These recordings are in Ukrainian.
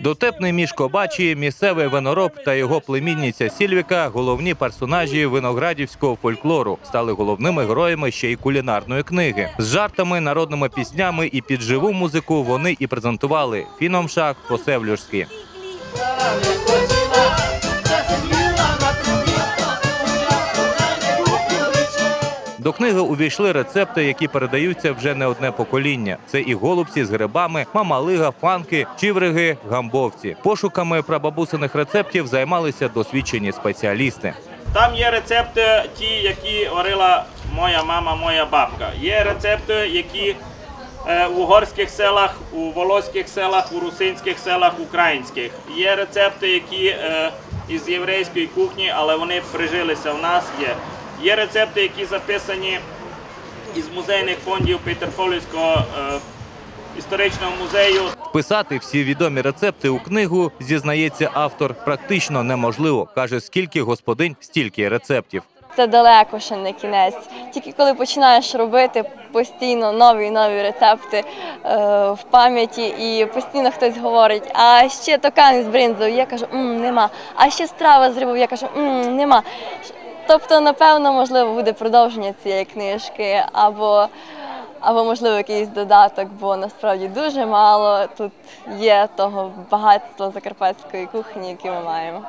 Дотепний мішко Бачі, місцевий винороб та його племінниця Сільвіка головні персонажі виноградівського фольклору стали головними героями ще й кулінарної книги. З жартами, народними піснями і під живу музику вони і презентували фіномшах по-севлюжськи. До книги увійшли рецепти, які передаються вже не одне покоління. Це і голубці з грибами, мамалига, фанки, чівриги, гамбовці. Пошуками прабабусиних рецептів займалися досвідчені спеціалісти. Там є рецепти, ті, які варила моя мама, моя бабка. Є рецепти, які е, в угорських селах, у волоських селах, у русинських селах, українських. Є рецепти, які е, із єврейської кухні, але вони прижилися в нас. Є. Є рецепти, які записані із музейних фондів Петерфолівського е, історичного музею. Вписати всі відомі рецепти у книгу, зізнається автор, практично неможливо. каже, скільки господинь, стільки рецептів. Це далеко ще не кінець. Тільки коли починаєш робити постійно нові і нові рецепти е, в пам'яті, і постійно хтось говорить, а ще токан з бринзою, я кажу, «М, нема. А ще страва з рибою, я кажу, «М, нема. Тобто, напевно, можливо, буде продовження цієї книжки, або, або можливо якийсь додаток, бо насправді дуже мало тут є того багатства закарпатської кухні, яке ми маємо.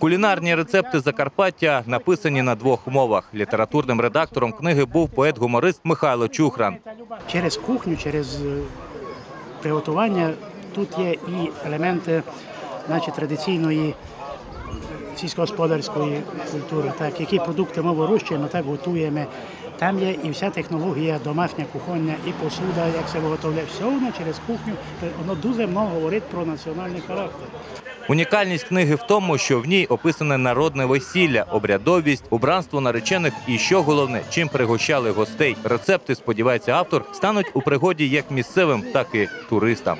Кулінарні рецепти Закарпаття написані на двох мовах. Літературним редактором книги був поет-гуморист Михайло Чухран. через кухню, через е, приготування тут є і елементи значить, традиційної сільськогосподарської культури, так, які продукти ми вирощуємо, так готуємо. Там є і вся технологія домашня кухоння, і посуда, як це виготовляє. Все воно через кухню. Воно дуже много говорить про національний характер. Унікальність книги в тому, що в ній описане народне весілля, обрядовість, убранство наречених і що головне, чим пригощали гостей. Рецепти, сподівається автор, стануть у пригоді як місцевим, так і туристам.